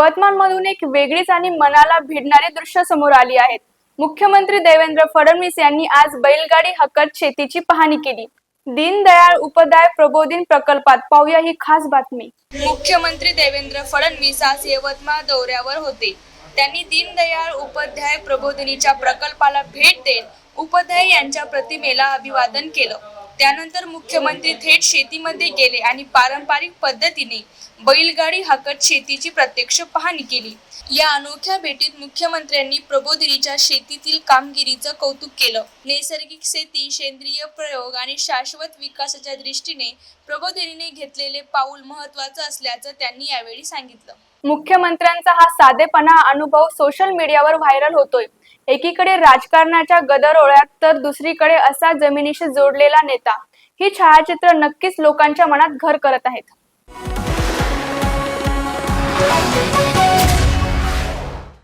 यवतमाळ मधून एक वेगळीच आणि मनाला भिडणारी दृश्य समोर आली आहेत मुख्यमंत्री देवेंद्र फडणवीस यांनी आज बैलगाडी हकत शेतीची पाहणी केली. दीनदयाळ उपाध्याय प्रबोधिन प्रकल्पात पाहूया ही खास बातमी. मुख्यमंत्री देवेंद्र फडणवीस आज यवतमाळ दौऱ्यावर होते. त्यांनी दीनदयाळ उपाध्याय प्रबोधिनीच्या प्रकल्पाला भेट देत उपाध्याय यांच्या प्रतिमेला अभिवादन केलं. त्यानंतर मुख्यमंत्री थेट शेतीमध्ये गेले आणि पारंपरिक पद्धतीने बैलगाडी हाकत शेतीची प्रत्यक्ष पाहणी केली. या अनोख्या भेटीत मुख्यमंत्र्यांनी प्रबोधिनीच्या शेतीतील कामगिरीचं कौतुक केलं. नैसर्गिक शेती सेंद्रिय प्रयोग आणि शाश्वत विकासाच्या दृष्टीने प्रबोधिनीने घेतलेले पाऊल महत्वाचं असल्याचं त्यांनी यावेळी सांगितलं. मुख्यमंत्र्यांचा हा साधेपणा अनुभव सोशल मीडियावर व्हायरल होतोय. एकीकडे राजकारणाच्या गदरोळ्यात तर दुसरीकडे असा जमिनीशी जोडलेला नेता. ही छायाचित्र नक्कीच लोकांच्या मनात घर करत आहेत.